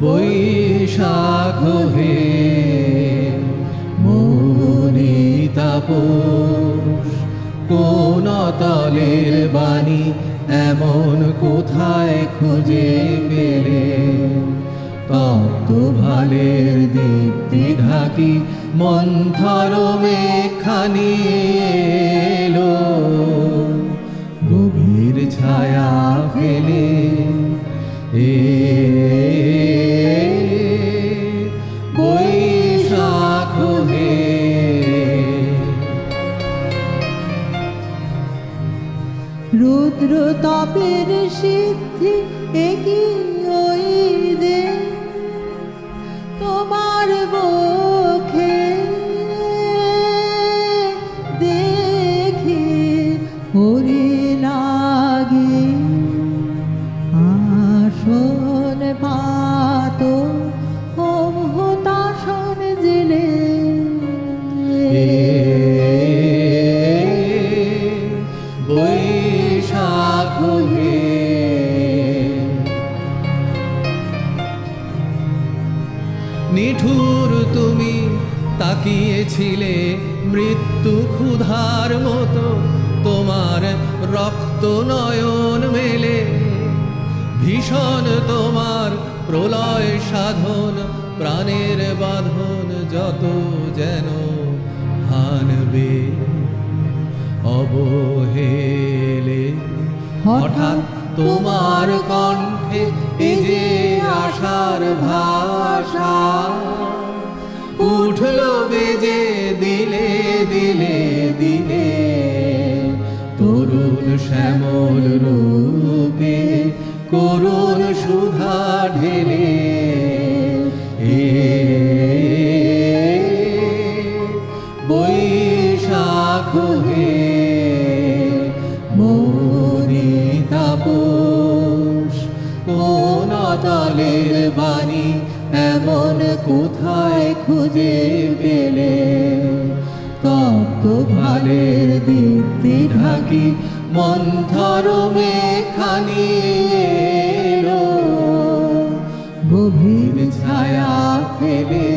বৈশাখ হে মনিতাপোষ কোন তলের বাণী এমন কোথায় খুঁজে পেলে? তপ্ত ভালের দীপ্তি ঢাকি মন্থর মেখানি এলো। রুদ্র তপের সিদ্ধি একই ওই দে তোমার বখে দেখি হরি নিঠুর তুমি তাকিয়েছিলে মৃত্যু ক্ষুধার মতো। তোমার রক্ত নয়ন মেলে। ভীষণ তোমার প্রলয় সাধন, প্রাণের বাঁধন যত যেন হানবে। অবহেলে হঠাৎ তোমার কণ্ঠে এই যে আশার ভাষা দিলে তরুণ শ্যামল রূপে করুণ সুধা ঢেলে এ বাণী এমন কোথায় খুঁজে পেলে? তপ্ত ভালের দীপ্তি ঢাকি মন্থরমে খানি এলো। গভীর ছায়া ফেলে